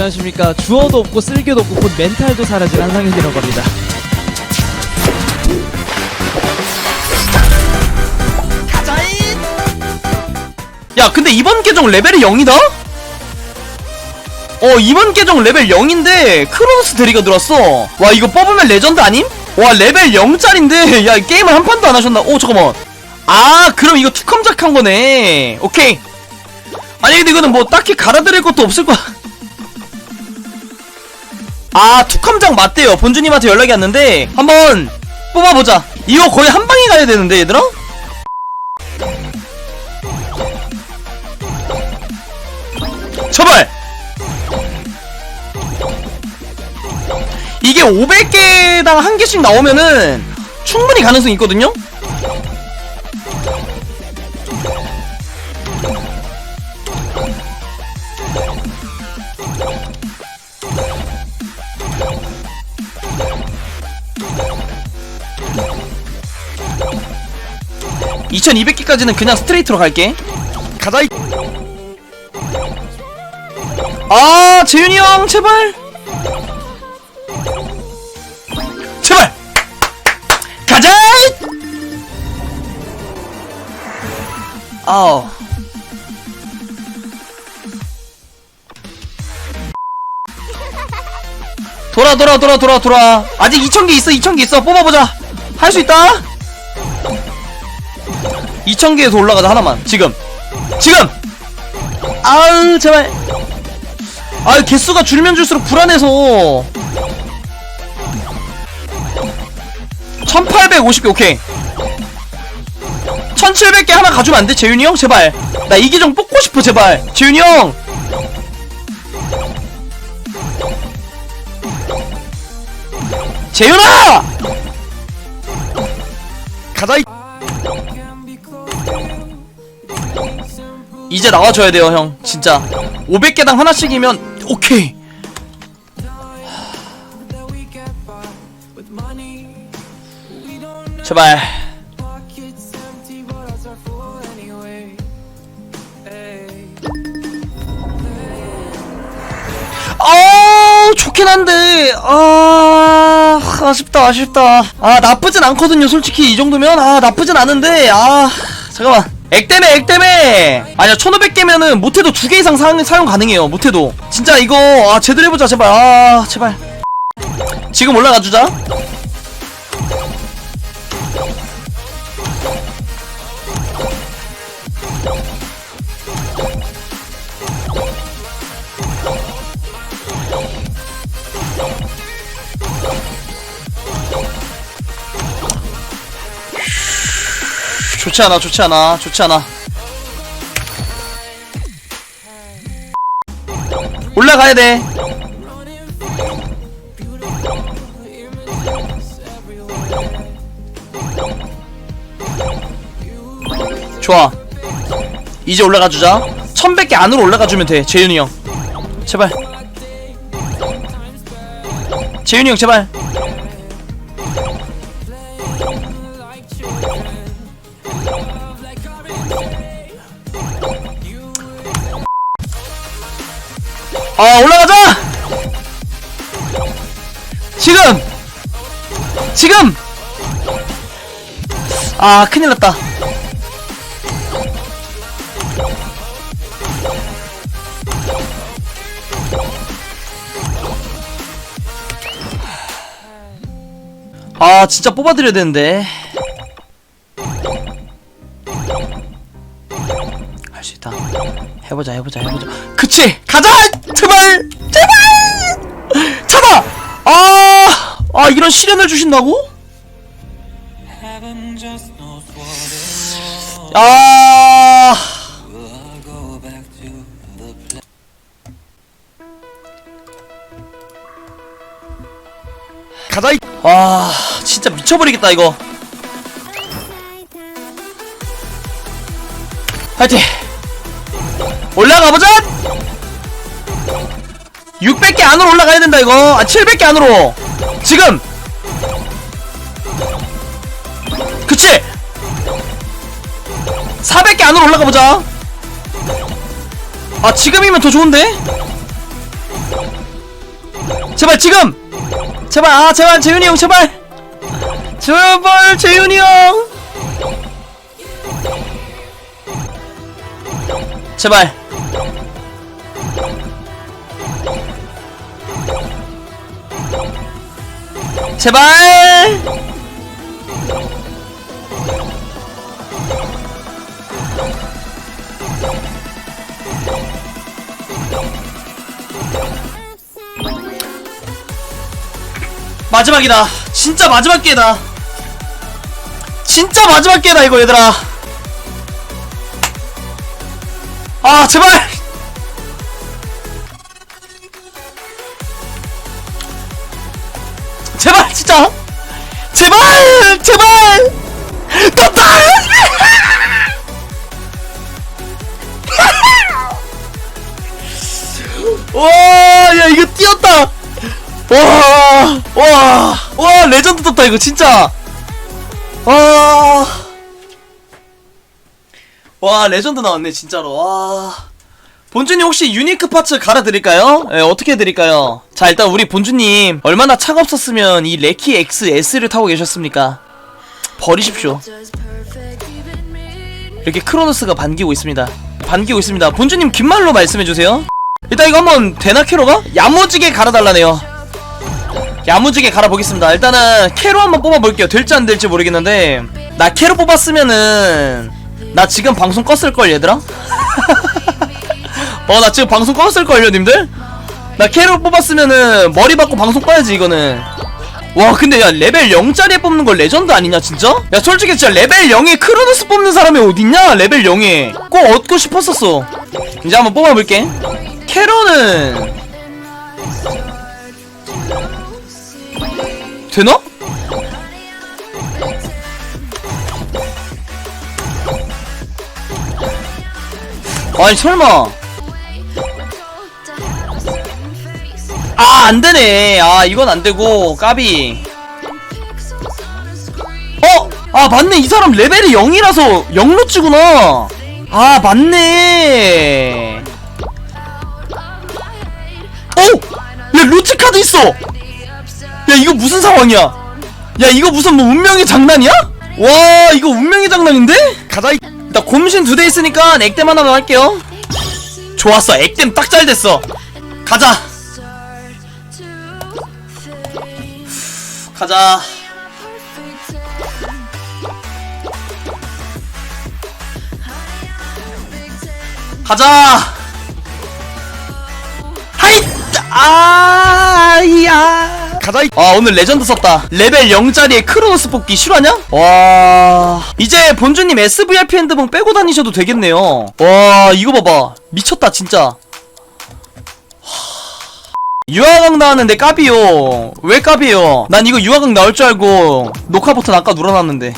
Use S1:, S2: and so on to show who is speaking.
S1: 안녕하십니까. 주어도 없고 쓸개도 없고 곧 멘탈도 사라진 한상혁이라고 합니다.
S2: 야 근데 이번 계정 레벨이 0이다? 어 이번 계정 레벨 0인데 크로노스 대리가 들어왔어 와 이거 뽑으면 레전드 아님? 와 레벨 0짜린데 야 게임을 한 판도 안 하셨나? 오 잠깐만 아 그럼 이거 투컴작한 거네 오케이 아니 근데 이거는 뭐 딱히 갈아드릴 것도 없을 거야 아 투컴작 맞대요 본주님한테 연락이 왔는데 한번 뽑아보자 이거 거의 한 방에 가야 되는데 얘들아? 제발! 이게 500개당 한 개씩 나오면은 충분히 가능성이 있거든요? (2200개까지는) 그냥 스트레이트로 갈게 가자 이 아, 재윤이 형, 제발. 제발. 가자. 아우. 돌아 돌아 돌아 돌아 돌아 아직 2000개 있어 2000개 있어 뽑아보자 할 수 있다 2000개에서 올라가자 하나만. 지금. 지금! 아우 제발. 아 개수가 줄면 줄수록 불안해서. 1850개 오케이. 1700개 하나 가주면 안 돼? 재윤이 형? 제발. 나이 계정 뽑고 싶어 제발. 재윤이 형! 재윤아! 가자 이 이제 나와줘야 돼요 형. 진짜. 500개당 하나씩이면 오케이. 제발. 아 좋긴 한데. 아 아쉽다 아쉽다. 아 나쁘진 않거든요 솔직히. 이 정도면. 아 나쁘진 않은데. 아 잠깐만 액땜에 액땜에! 아니야 1500개면은 못해도 두 개 이상 사용, 사용 가능해요 못해도. 진짜 이거 아 제대로 해보자 제발. 아 제발. 지금 올라가주자 좋지 않아 좋지 않아 좋지 않아. 올라가야 돼. 좋아. 이제 올라가 주자. 1100개 안으로 올라가 주면 돼 재윤이 형. 제발. 재윤이 형 제발 아 올라가자! 지금! 지금! 아 큰일났다. 아 진짜 뽑아드려야 되는데 해보자 해보자 해보자. 그치! 가자! 제발! 제발! 잡아 아, 아 이런 시련을 주신다고? 아? 가자 이- 와 진짜 미쳐버리겠다 이거. 파이팅 올라가보자! 600개 안으로 올라가야 된다 이거. 아 700개 안으로. 지금! 그치? 400개 안으로 올라가보자. 아 지금이면 더 좋은데? 제발 지금! 제발 아 제발 재윤이 형 제발! 제발 재윤이 형 제발. 제발. 마지막이다. 진짜 마지막 기회다. 진짜 마지막 기회다 이거 얘들아 아 제발! 제발 진짜! 제발! 제발! 떴다 와야 이거 뛰었다! 와, 와, 와, 레전드 떴다, 이거, 진짜. 와. 와, 레전드 나왔네, 진짜로. 와. 본주님 혹시 유니크 파츠 갈아드릴까요? 예, 어떻게 해드릴까요? 자, 일단 우리 본주님, 얼마나 차갑었으면 이 레키 XS를 타고 계셨습니까? 버리십시오. 이렇게 크로노스가 반기고 있습니다. 반기고 있습니다. 본주님 긴 말로 말씀해주세요. 일단 이거 한번 되나 캐로가? 야무지게 갈아달라네요. 야무지게 갈아보겠습니다. 일단은 캐로 한번 뽑아볼게요. 될지 안 될지 모르겠는데 나 캐로 뽑았으면은 나 지금 방송 껐을걸 얘들아? 어 나 지금 방송 껐을걸요 님들? 나 캐로 뽑았으면은 머리 받고 방송 꺼야지 이거는 와 근데 야 레벨 0짜리에 뽑는 거 레전드 아니냐 진짜? 야 솔직히 진짜 레벨 0에 크로노스 뽑는 사람이 어딨냐 레벨 0에 꼭 얻고 싶었었어 이제 한번 뽑아볼게 캐로는 되나? 아니 설마. 아 안되네. 아 이건 안되고 까비. 어? 아 맞네. 이 사람 레벨이 0이라서 0로치구나. 아 맞네. 오! 야 루치 카드 있어. 야 이거 무슨 상황이야? 야 이거 무슨 뭐 운명의 장난이야? 와 이거 운명의 장난인데? 가자 나 곰신 두 대 있으니까 액땜 하나만 할게요. 좋았어. 액땜 딱 잘 됐어. 가자. 가자. 가자. 하이! 아야 가자. 아 오늘 레전드 썼다. 레벨 0짜리의 크로노스 뽑기 실화냐? 와. 이제 본주님 SVIP 핸드봉 빼고 다니셔도 되겠네요. 와 이거 봐봐. 미쳤다 진짜. 유화강 나왔는데 까비요. 왜 까비요? 난 이거 유화강 나올 줄 알고 녹화 버튼 아까 눌러놨는데